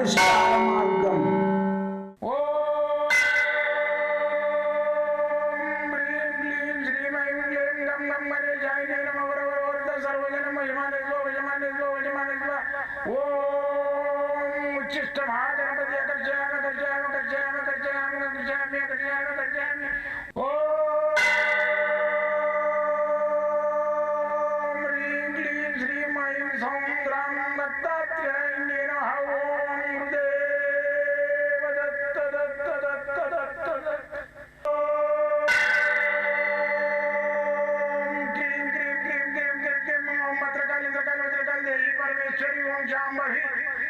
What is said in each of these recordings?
పరిష్కార మార్గం ஓம் ரீம் க்ளீம் ஸ்ரீம் I'm சௌம் gram ரத்தா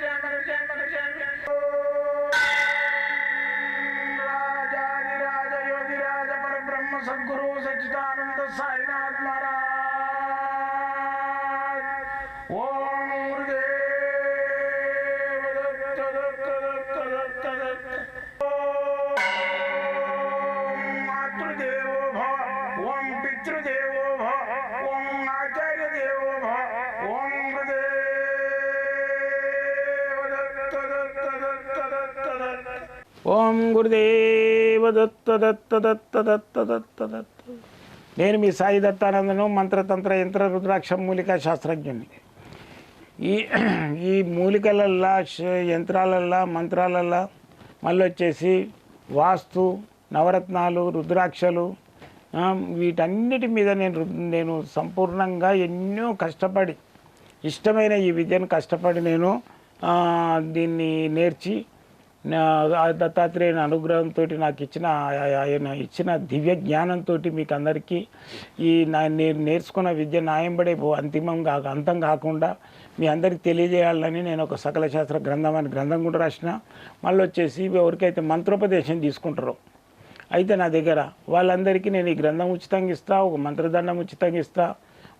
jam, butter jam, butter jam. ఓం గురుదేవ దత్త దత్త దత్త దత్త దత్త దత్త. నేను మీ సాయి దత్తానందను మంత్రతంత్ర యంత్ర రుద్రాక్ష మూలిక శాస్త్రజ్ఞుని. ఈ ఈ మూలికలల్లా యంత్రాలల్లో యంత్రాలల్లా మంత్రాలల్లా మళ్ళీ వచ్చేసి వాస్తు నవరత్నాలు రుద్రాక్షలు వీటన్నిటి మీద నేను నేను సంపూర్ణంగా ఎన్నో కష్టపడి ఇష్టమైన ఈ విద్యను కష్టపడి నేను దీన్ని నేర్చి దత్తాత్రేయుని అనుగ్రహంతో నాకు ఇచ్చిన ఆయన ఇచ్చిన దివ్య జ్ఞానంతో మీకు అందరికీ ఈ నా నేను నేర్చుకున్న విద్య న్యాయంబడే అంతిమం కాక అంతం కాకుండా మీ అందరికి తెలియజేయాలని నేను ఒక సకల శాస్త్ర గ్రంథం అని గ్రంథం కూడా రాసిన. మళ్ళీ వచ్చేసి ఎవరికైతే మంత్రోపదేశం తీసుకుంటారో అయితే నా దగ్గర వాళ్ళందరికీ నేను ఈ గ్రంథం ఉచితంగా ఇస్తా ఒక మంత్రదండం ఉచితంగా ఇస్తా.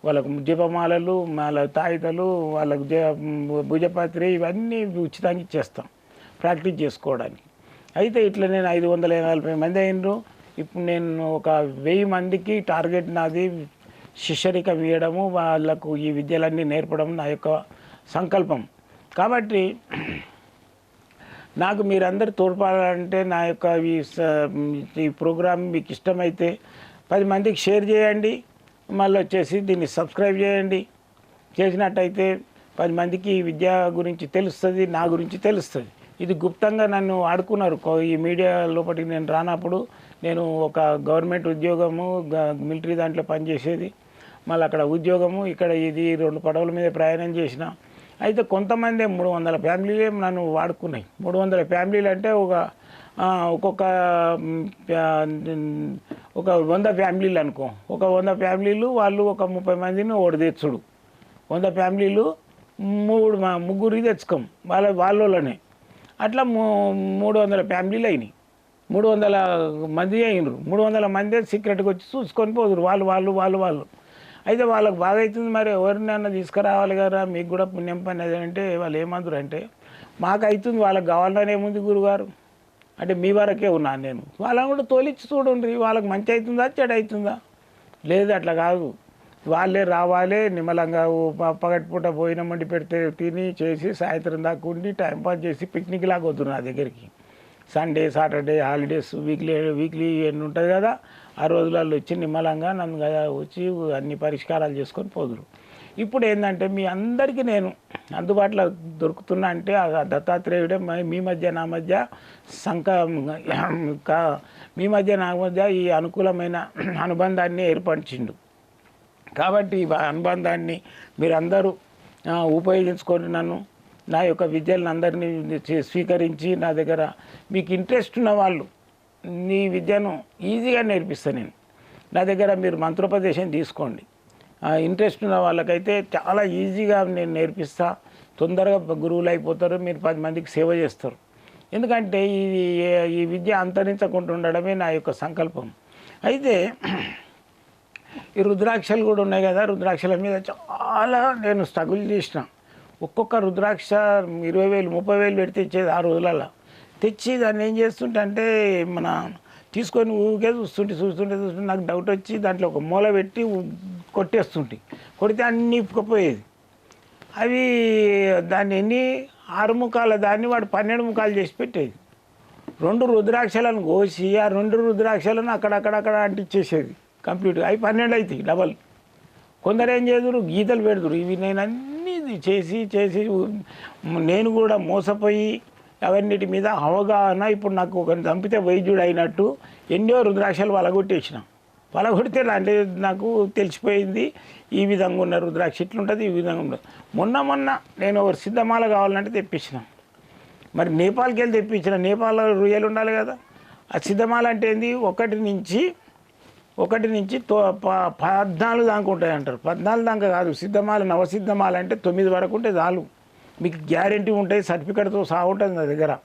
వాళ్ళకు జపమాలలు వాళ్ళ తాయితలు వాళ్ళకు భుజపాత్రి భుజపత్రి ఇవన్నీ ఉచితంగా ఇచ్చేస్తాం. ప్రాక్టీస్ చేసుకోవడానికి. అయితే ఇట్లా నేను ఐదు వందల నలభై మంది అయినరు. ఇప్పుడు నేను ఒక వెయ్యి మందికి టార్గెట్ నాది శిష్యరికం ఇవ్వడము వాళ్ళకు ఈ విద్యలన్నీ నేర్పడం నా యొక్క సంకల్పం. కాబట్టి నాకు మీరందరూ తోడ్పడాలంటే నా యొక్క ఈ స- ఈ ప్రోగ్రామ్ మీకు ఇష్టమైతే పది మందికి షేర్ చేయండి. మళ్ళీ వచ్చేసి దీన్ని సబ్స్క్రైబ్ చేయండి. చేసినట్టయితే పది మందికి ఈ విద్య గురించి తెలుస్తుంది నా గురించి తెలుస్తుంది. ఇది గుప్తంగా నన్ను ఆడుకున్నారు. ఈ మీడియా లోపలికి నేను రానప్పుడు నేను ఒక గవర్నమెంట్ ఉద్యోగము గ- మిలిటరీ దాంట్లో పనిచేసేది. మళ్ళీ అక్కడ ఉద్యోగము ఇక్కడ ఇది రెండు పడవల మీద ప్రయాణం చేసిన. అయితే కొంతమంది మూడు వందల ఫ్యామిలీలే నన్ను వాడుకున్నాయి. మూడు వందల ఫ్యామిలీలు అంటే ఒక ఒక్కొక్క ఒక వంద ఫ్యామిలీలు అనుకో. ఒక వంద ఫ్యామిలీలు వాళ్ళు ఒక ముప్పై మందిని ఓడి తెచ్చుడు వంద ఫ్యామిలీలు మూడు మా ముగ్గురికి తెచ్చుకోం. వాళ్ళ వాళ్ళలోనే. అట్లా మూ మూడు వందల ఫ్యామిలీలు అయినాయి. మూడు వందల మంది అయినరు. మూడు వందల మంది సీక్రెట్గా వచ్చి చూసుకొని పోదురు. వాళ్ళు వాళ్ళు వాళ్ళు వాళ్ళు. అయితే వాళ్ళకి బాగా అవుతుంది మరి ఎవరినైనా తీసుకురావాలి కదా మీకు కూడా పుణ్యం పని అది అంటే వాళ్ళు ఏమంటారు అంటే మాకు అవుతుంది వాళ్ళకి కావాలని ఏముంది గురుగారు? అంటే మీ వరకే ఉన్నాను నేను. వాళ్ళని కూడా తోలిచ్చి చూడండి. వాళ్ళకి మంచి అవుతుందా చెడు అవుతుందా లేదు అట్లా కాదు. వాళ్ళే రావాలి నిమ్మలంగా పగటిపూట భోజనం వండి పెడితే తిని చేసి సాయంత్రం దాకా ఉండి టైంపాస్ చేసి పిక్నిక్ లాగా వద్దు నా దగ్గరికి. Sunday Saturday holidays weekly weekly ఎన్ని ఉంటుంది కదా ఆ రోజులలో వచ్చి నిమ్మలంగా నన్ను కదా వచ్చి అన్ని పరిష్కారాలు చేసుకొని పోదురు. ఇప్పుడు ఏంటంటే మీ అందరికీ నేను అందుబాటులో దొరుకుతున్నా అంటే ఆ దత్తాత్రేయుడే మీ మధ్య నా మధ్య సంక మీ మధ్య నా మధ్య ఈ అనుకూలమైన అనుబంధాన్ని ఏర్పరిచిండు. కాబట్టి ఈ అనుబంధాన్ని మీరందరూ ఉపయోగించుకొని నన్ను నా యొక్క విద్యలను అందరినీ స్వీకరించి నా దగ్గర మీకు ఇంట్రెస్ట్ ఉన్న వాళ్ళు నీ విద్యను ఈజీగా నేర్పిస్తాను నేను. నా దగ్గర మీరు మంత్రోపదేశం తీసుకోండి. ఇంట్రెస్ట్ ఉన్న వాళ్ళకైతే చాలా ఈజీగా నేను నేర్పిస్తా. తొందరగా గురువులు అయిపోతారు మీరు పది మందికి సేవ చేస్తారు. ఎందుకంటే ఈ ఈ విద్య అంతరించకుండా ఉండడమే నా యొక్క సంకల్పం. అయితే ఈ రుద్రాక్షలు కూడా ఉన్నాయి కదా రుద్రాక్షల మీద చాలా నేను స్ట్రగుల్ చేసిన. ఒక్కొక్క రుద్రాక్ష ఇరవై వేలు ముప్పై వేలు పెడితే ఇచ్చేది ఆ రోజులలో తెచ్చి దాన్ని ఏం చేస్తుంటే అంటే మన తీసుకొని ఊరికే చూస్తుంటే చూస్తుంటే చూస్తుంటే నాకు డౌట్ వచ్చి దాంట్లో ఒక మూల పెట్టి కొట్టేస్తుంటే. కొడితే అన్నీ ఇప్పుకపోయేది. అవి దాన్ని ఎన్ని? ఆరు ముఖాల దాన్ని వాడు పన్నెండు ముఖాలు చేసి పెట్టేది. రెండు రుద్రాక్షలను కోసి ఆ రెండు రుద్రాక్షలను అక్కడక్కడక్కడ అంటించేసేది. కంప్లీట్గా అవి పన్నెండు అవుతాయి డబల్. కొందరు ఏం చేదురు? గీతలు పెడుతురు ఇవి నేను అన్నీ చేసి చేసి నేను కూడా మోసపోయి అవన్నిటి మీద అవగాహన ఇప్పుడు నాకు ఒకరిని చంపితే వైద్యుడు అయినట్టు ఎన్నో రుద్రాక్షలు వలగొట్టేసిన. వలగొడితే అంటే నాకు తెలిసిపోయింది ఈ విధంగా ఉన్న రుద్రాక్ష ఇట్లుంటుంది ఈ విధంగా ఉండదు మొన్న మొన్న నేను ఒక సిద్ధమాల కావాలంటే తెప్పించిన. మరి నేపాల్కి వెళ్ళి తెప్పించిన. నేపాల్లో రొయ్యలు ఉండాలి కదా. ఆ సిద్ధమాల అంటే ఏంది? ఒకటి నుంచి ఒకటి నుంచి తో ప- పద్నాలుగు దాకా ఉంటాయి అంటారు పద్నాలుగు దాకా కాదు సిద్ధమాల నవసిద్ధమాల అంటే తొమ్మిది వరకు ఉంటే చాలు. మీకు గ్యారెంటీ ఉంటాయి సర్టిఫికెట్తో సహా ఉంటుంది నా దగ్గర.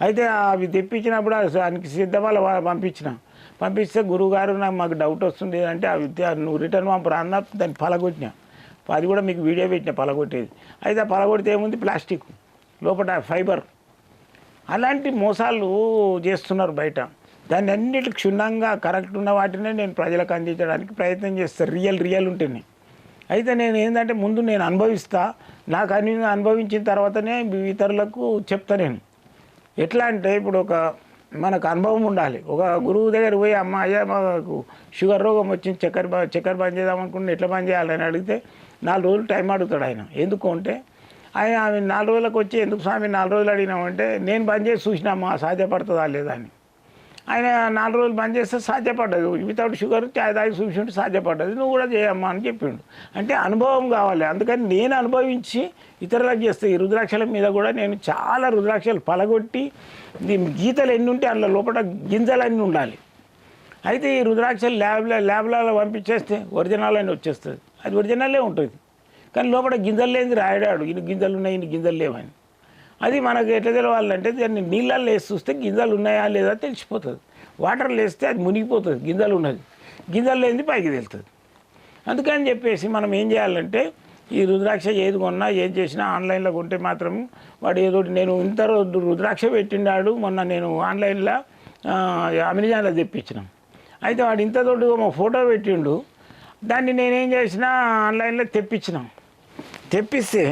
అయితే అవి తెప్పించినప్పుడు దానికి సిద్ధమాల పంపించిన. పంపిస్తే గురువుగారు నాకు మాకు డౌట్ వస్తుంది అంటే ఆ విద్య నువ్వు రిటర్న్ పంపరా అన్న దాన్ని పలగొట్టిన. అది కూడా మీకు వీడియో పెట్టిన పలగొట్టేది. అయితే ఆ పలగొడితే ఏముంది? ప్లాస్టిక్ లోపల ఫైబర్ అలాంటి మోసాలు చేస్తున్నారు బయట. దాన్ని అన్నిటి క్షుణ్ణంగా కరెక్ట్ ఉన్న వాటినే నేను ప్రజలకు అందించడానికి ప్రయత్నం చేస్తాను రియల్ రియల్ ఉంటుంది అయితే నేను ఏంటంటే ముందు నేను అనుభవిస్తా. నాకు అని అనుభవించిన తర్వాతనే ఇతరులకు చెప్తా నేను. ఎట్లా అంటే ఇప్పుడు ఒక మనకు అనుభవం ఉండాలి. ఒక గురువు దగ్గర పోయి అమ్మ అయ్యా మాకు షుగర్ రోగం వచ్చింది చక్కెర బా చక్కెర బంద్ చేద్దాం అనుకుంటే ఎట్లా బంద్ చేయాలని అడిగితే నాలుగు రోజులు టైం అడుగుతాడు ఆయన. ఎందుకు అంటే ఆయన ఆమె నాలుగు రోజులకు వచ్చి ఎందుకు స్వామి నాలుగు రోజులు అడిగినామంటే నేను బంద్ చేసి చూసినామా సాధ్యపడుతుందా లేదా? అని. ఆయన నాలుగు రోజులు బంద్ చేస్తే సాధ్యపడ్డది. వితౌట్ షుగర్ చాయ్ తాగి చూసింటే సాధ్యపడ్డది. నువ్వు కూడా చేయమ్మా అని చెప్పిండు. అంటే అనుభవం కావాలి. అందుకని నేను అనుభవించి ఇతరులకు చేస్తే ఈ రుద్రాక్షల మీద కూడా నేను చాలా రుద్రాక్షలు పలగొట్టి గీతలు ఎన్ని ఉంటే అందులో లోపల గింజలు అన్నీ ఉండాలి. అయితే ఈ రుద్రాక్షలు ల్యాబ్లో ల్యాబ్లలో పంపించేస్తే ఒరిజినల్ అని వచ్చేస్తుంది. అది ఒరిజినలే ఉంటుంది. కానీ లోపల గింజలు లేని రాయడాడు. ఇన్ని గింజలు ఉన్నాయి ఇన్ని గింజలు లేవని. అది మనకు ఎట్లా తెలవాలంటే దాన్ని నీళ్ళల్లో వేసి చూస్తే గింజలు ఉన్నాయా లేదా తెలిసిపోతుంది. వాటర్లో వేస్తే అది మునిగిపోతుంది గింజలు ఉన్నది. గింజలు లేనిది పైకి తెలుస్తుంది అందుకని చెప్పేసి మనం ఏం చేయాలంటే ఈ రుద్రాక్ష ఏది కొన్నా ఏం చేసినా ఆన్లైన్లో కొంటే మాత్రం వాడు ఏదో నేను ఇంత రుద్రాక్ష పెట్టిండాడు మొన్న నేను ఆన్లైన్లో అమెజాన్లో తెప్పించినాం. అయితే వాడు ఇంత తోటి మా ఫోటో పెట్టిండు దాన్ని నేనేం చేసినా ఆన్లైన్లో తెప్పించినాం. తెప్పిస్తే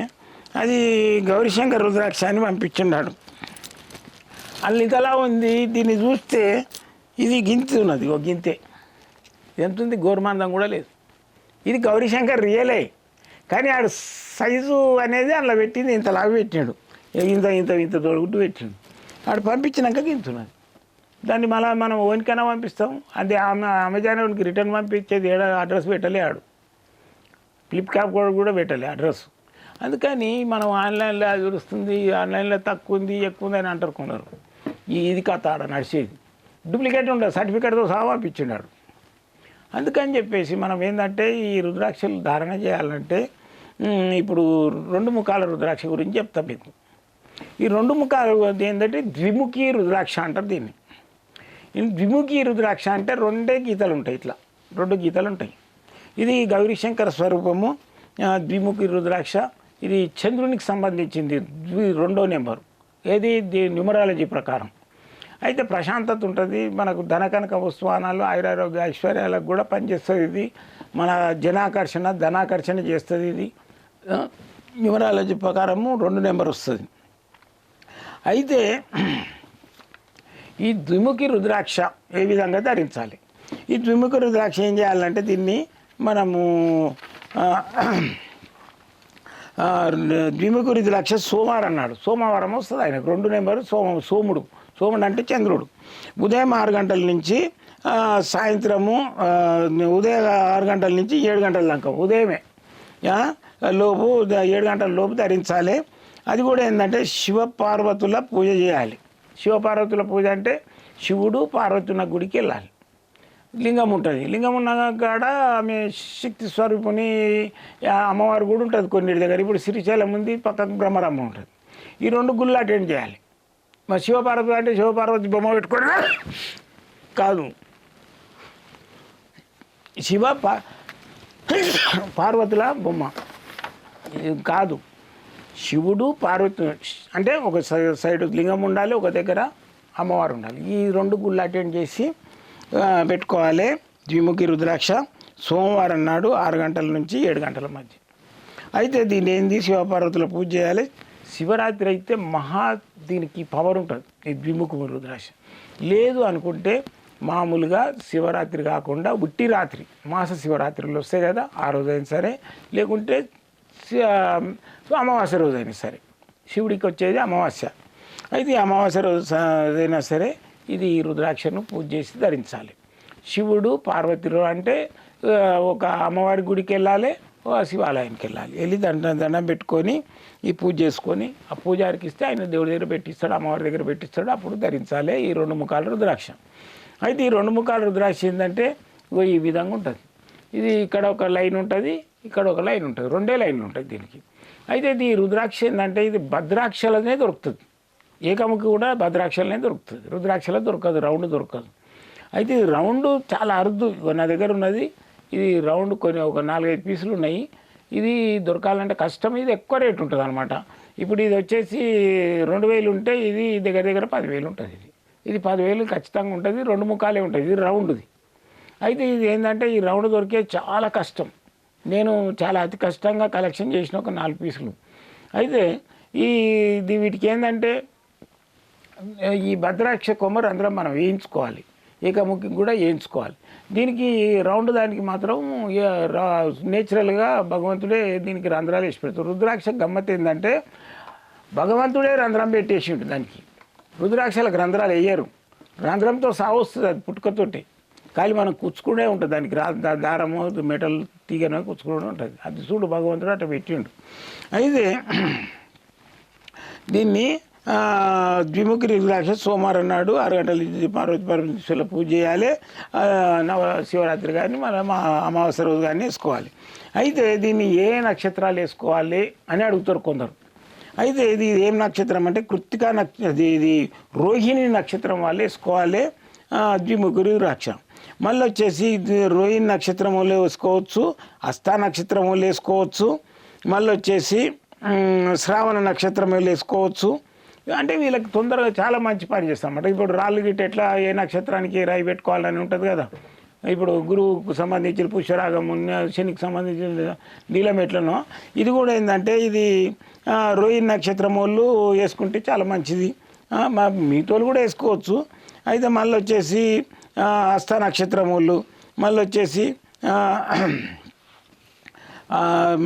అది గౌరీశంకర్ రుద్రాక్ష అని పంపించున్నాడు అల్లు ఇదలా ఉంది? దీన్ని చూస్తే ఇది గింతి ఉన్నది ఒక గింతే. ఎంత ఉంది? గోర్మాందం కూడా లేదు. ఇది గౌరీశంకర్ రియలే. కానీ ఆడు సైజు అనేది అందులో పెట్టింది ఇంత లాగా పెట్టినాడు. ఇంత ఇంత ఇంత తోడుగుట్టు పెట్టిండు ఆడు పంపించినాక గింతున్నది దాన్ని మళ్ళీ మనం ఓనికైనా పంపిస్తాం. అంటే ఆమె అమెజాన్ రిటర్న్ పంపించేది ఏడ అడ్రస్ పెట్టలే ఆడు. ఫ్లిప్కార్ట్ కూడా కూడా పెట్టాలి అడ్రస్. అందుకని మనం ఆన్లైన్లో అది వస్తుంది ఆన్లైన్లో తక్కువ ఉంది ఎక్కువ ఉంది అని అంటారు కొన్నారు ఇది కథ ఆడ నడిచేది. డూప్లికేట్ ఉండదు సర్టిఫికేట్తో సహా పంపించినాడు అందుకని చెప్పేసి మనం ఏంటంటే ఈ రుద్రాక్షలు ధారణ చేయాలంటే ఇప్పుడు రెండు ముఖాల రుద్రాక్ష గురించి చెప్తా మీకు. ఈ రెండు ముఖాలు ఏంటంటే ద్విముఖి రుద్రాక్ష అంటారు దీన్ని. ద్విముఖీ ద్విముఖి రుద్రాక్ష అంటే రెండే గీతలు ఉంటాయి ఇట్లా. రెండు గీతలు ఉంటాయి. ఇది గౌరీశంకర స్వరూపము ద్విముఖి రుద్రాక్ష ఇది చంద్రునికి సంబంధించింది రెండో నెంబర్. ఏది? న్యూమరాలజీ ప్రకారం. అయితే ప్రశాంతత ఉంటుంది మనకు ధనకనక వస్తువానాలు ఆయురారోగ్య ఐశ్వర్యాలకు కూడా పనిచేస్తుంది ఇది. మన జనాకర్షణ ధనాకర్షణ చేస్తుంది ఇది. న్యూమరాలజీ ప్రకారము రెండు నెంబర్ వస్తుంది. అయితే ఈ ద్విముఖి రుద్రాక్ష ఏ విధంగా ధరించాలి? ఈ ద్విముఖి రుద్రాక్ష ఏం చేయాలంటే దీన్ని మనము ఆ, లక్ష ద్విముఖి సోమవారం అన్నాడు. సోమవారం వస్తుంది ఆయనకు. రెండు నెంబరు సోమ సోముడు. సోముడు అంటే చంద్రుడు. ఉదయం ఆరు గంటల నుంచి సాయంత్రము ఉదయం ఆరు గంటల నుంచి ఏడు గంటల దాకా ఉదయమే. లోపు ఏడు గంటల లోపు ధరించాలి. అది కూడా ఏంటంటే శివపార్వతుల పూజ చేయాలి. శివపార్వతుల పూజ అంటే శివుడు పార్వతున్న గుడికి వెళ్ళాలి. లింగం ఉంటుంది. లింగం ఉన్న కాడ ఆమె శక్తి స్వరూపుని అమ్మవారు కూడా ఉంటుంది కొన్నిటి దగ్గర. ఇప్పుడు శ్రీశైలం ఉంది పక్కకు బ్రహ్మరమ్మ ఉంటుంది. ఈ రెండు గుళ్ళు అటెండ్ చేయాలి. మా శివపార్వతి అంటే శివపార్వతి బొమ్మ పెట్టుకోవడం కాదు. శివ పా పార్వతుల బొమ్మ. కాదు. శివుడు పార్వతి అంటే ఒక సై- సైడ్ లింగం ఉండాలి ఒక దగ్గర అమ్మవారు ఉండాలి. ఈ రెండు గుళ్ళు అటెండ్ చేసి పెట్టుకోవాలి. ద్విముఖి రుద్రాక్ష సోమవారం నాడు ఆరు గంటల నుంచి ఏడు గంటల మధ్య. అయితే దీన్ని ఏంది శివపార్వతుల పూజ చేయాలి? శివరాత్రి అయితే మహా దీనికి పవర్ ఉంటుంది ఈ ద్విముఖ రుద్రాక్ష. లేదు అనుకుంటే మామూలుగా శివరాత్రి కాకుండా ఉట్టి రాత్రి మాస శివరాత్రులు వస్తాయి కదా ఆ రోజైనా సరే. లేకుంటే అమావాస్య రోజైనా సరే. శివుడికి వచ్చేది అమావాస్య. అయితే ఈ అమావాస్య రోజు అయినా సరే ఇది ఈ రుద్రాక్షను పూజ చేసి ధరించాలి. శివుడు పార్వతిలో అంటే ఒక అమ్మవారి గుడికి వెళ్ళాలి ఓ శివాలయానికి వెళ్ళాలి. వెళ్ళి దండం దండం పెట్టుకొని ఈ పూజ చేసుకొని ఆ పూజారికి ఇస్తే ఆయన దేవుడి దగ్గర పెట్టిస్తాడు అమ్మవారి దగ్గర పెట్టిస్తాడు అప్పుడు ధరించాలి ఈ రెండు ముఖాలు రుద్రాక్ష. అయితే ఈ రెండు ముఖాలు రుద్రాక్ష ఏంటంటే ఓ ఈ విధంగా ఉంటుంది. ఇది ఇక్కడ ఒక లైన్ ఉంటుంది ఇక్కడ ఒక లైన్ ఉంటుంది రెండే లైన్లు ఉంటాయి దీనికి. అయితే ఇది ఈ రుద్రాక్ష ఏంటంటే ఇది భద్రాక్షలనే దొరుకుతుంది. ఏకముకి కూడా భద్రాక్షలనే దొరుకుతుంది. రుద్రాక్షలే దొరకదు రౌండ్ దొరకదు. అయితే ఇది రౌండ్ చాలా అరుదు. నా దగ్గర ఉన్నది. ఇది రౌండ్ కొన్ని ఒక నాలుగైదు పీసులు ఉన్నాయి. ఇది దొరకాలంటే కష్టం. ఇది ఎక్కువ రేట్ ఉంటుంది అనమాట ఇప్పుడు ఇది వచ్చేసి రెండు వేలు ఉంటే ఇది దగ్గర దగ్గర పదివేలు ఉంటుంది ఇది. ఇది పదివేలు ఖచ్చితంగా ఉంటుంది. రెండు ముఖాలే ఉంటుంది. ఇది రౌండ్ది. అయితే ఇది ఏంటంటే ఈ రౌండ్ దొరికే చాలా కష్టం. నేను చాలా అతి కష్టంగా కలెక్షన్ చేసిన ఒక నాలుగు పీసులు. అయితే ఈ వీటికి ఏంటంటే ఈ భద్రాక్ష కొమ్మరు అందరం మనం వేయించుకోవాలి. ఇక ఏకముఖి కూడా వేయించుకోవాలి. దీనికి రౌండ్ దానికి మాత్రం నేచురల్గా భగవంతుడే దీనికి రంధ్రాలు వేసి పెడతారు రుద్రాక్ష గమ్మత్ ఏంటంటే భగవంతుడే రంధ్రం పెట్టేసి ఉంటుంది దానికి. రుద్రాక్షలకు రంధ్రాలు వేయరు. రంధ్రంతో సాగు వస్తుంది అది పుట్టుకతోటి. కానీ మనం కుచ్చుకునే ఉంటుంది దానికి. రా దారము మెటల్ తీగనో కూర్చుకునే ఉంటుంది. అది చూడు భగవంతుడు అట్లా పెట్టిండు. అయితే దీన్ని ద్విముఖి రుద్రాక్ష సోమవారం నాడు ఆరు గంటల పార్వతి పరమేశ్వరుల పూజ చేయాలి. నవ శివరాత్రి కానీ మన మా అమావాస్య రోజు కానీ వేసుకోవాలి. అయితే దీన్ని ఏ నక్షత్రాలు వేసుకోవాలి అని అడుగుతారు కొందరు. అయితే ఇది ఏం నక్షత్రం అంటే కృత్తికా నక్ష ఇది రోహిణి నక్షత్రం వాళ్ళు వేసుకోవాలి. ద్విముఖి రుద్రాక్ష మళ్ళీ వచ్చేసి రోహిణి నక్షత్రం వాళ్ళు వేసుకోవచ్చు అస్త నక్షత్రం వాళ్ళు వేసుకోవచ్చు. మళ్ళీ వచ్చేసి శ్రావణ నక్షత్రం వాళ్ళు వేసుకోవచ్చు. అంటే వీళ్ళకి తొందరగా చాలా మంచి పని చేస్తామన్నమాట ఇప్పుడు రాళ్ళు గిట్ట ఎట్లా ఏ నక్షత్రానికి రాయి పెట్టుకోవాలని ఉంటుంది కదా. ఇప్పుడు గురువుకు సంబంధించిన పుష్యరాగం శనికి సంబంధించిన నీలం ఎట్లనో ఇది కూడా ఏంటంటే ఇది రోహిణి నక్షత్రం వాళ్ళు వేసుకుంటే చాలా మంచిది. మా మీతోళ్ళు కూడా వేసుకోవచ్చు. అయితే మళ్ళీ వచ్చేసి హస్త నక్షత్రం వాళ్ళు మళ్ళీ వచ్చేసి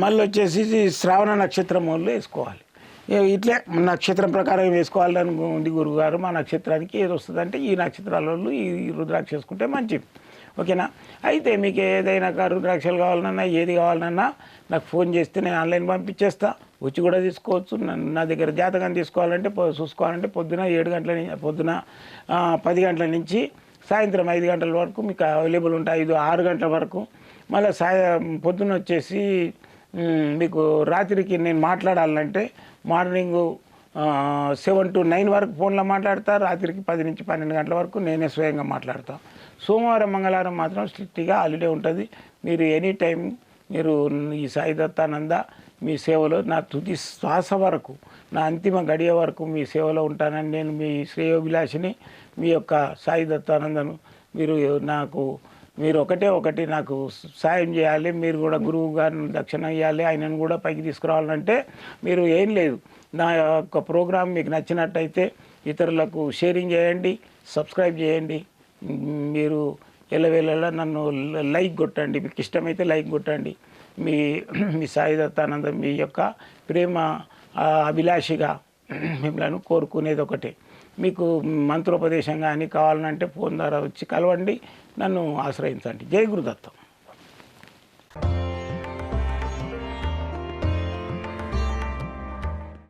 మళ్ళీ వచ్చేసి ఇది శ్రావణ నక్షత్రం వాళ్ళు వేసుకోవాలి. ఇట్లే నక్షత్రం ప్రకారం వేసుకోవాలని ఉంది గురుగారు. మా నక్షత్రానికి ఏది వస్తుందంటే ఈ నక్షత్రాల వాళ్ళు ఈ రుద్రాక్ష వేసుకుంటే మంచిది. ఓకేనా? అయితే మీకు ఏదైనా రుద్రాక్షలు కావాలన్నా ఏది కావాలన్నా నాకు ఫోన్ చేస్తే నేను ఆన్లైన్ పంపించేస్తా. వచ్చి కూడా తీసుకోవచ్చు. నన్ను- నా దగ్గర జాతకం తీసుకోవాలంటే చూసుకోవాలంటే పొద్దున ఏడు గంటల నుంచి పొద్దున పది గంటల నుంచి సాయంత్రం ఐదు గంటల వరకు మీకు అవైలబుల్ ఉంటాయి. ఐదు ఆరు గంటల వరకు. మళ్ళీ సాయ పొద్దున వచ్చేసి మీకు రాత్రికి నేను మాట్లాడాలంటే మార్నింగ్ సెవెన్ టు నైన్ వరకు ఫోన్లో మాట్లాడతా రాత్రికి పది నుంచి పన్నెండు గంటల వరకు నేనే స్వయంగా మాట్లాడతా. సోమవారం మంగళవారం మాత్రం స్ట్రిక్ట్గా హాలిడే ఉంటుంది. మీరు ఎనీ టైం మీరు ఈ సాయి దత్తానంద మీ సేవలో నా తుది శ్వాస వరకు నా అంతిమ గడియ వరకు మీ సేవలో ఉంటానని నేను మీ శ్రేయోభిలాషిని మీ యొక్క సాయి దత్తానందను మీరు నాకు మీరు ఒకటే ఒకటి నాకు సాయం చేయాలి మీరు కూడా గురువు గారిని దక్షిణ ఇవ్వాలి ఆయనను కూడా పైకి తీసుకురావాలంటే మీరు ఏం లేదు. నా యొక్క ప్రోగ్రాం మీకు నచ్చినట్టయితే ఇతరులకు షేరింగ్ చేయండి సబ్స్క్రైబ్ చేయండి. మీరు ఎల్లవేళలా నన్ను లైక్ కొట్టండి మీకు ఇష్టమైతే లైక్ కొట్టండి. మీ మీ సాయి దత్తానందం మీ యొక్క ప్రేమ అభిలాషిగా మిమ్మల్ని కోరుకునేది ఒకటే. మీకు మంత్రోపదేశం కానీ కావాలంటే ఫోన్ ద్వారా వచ్చి కలవండి. నన్ను ఆశ్రయించండి. జై గురుదత్తం.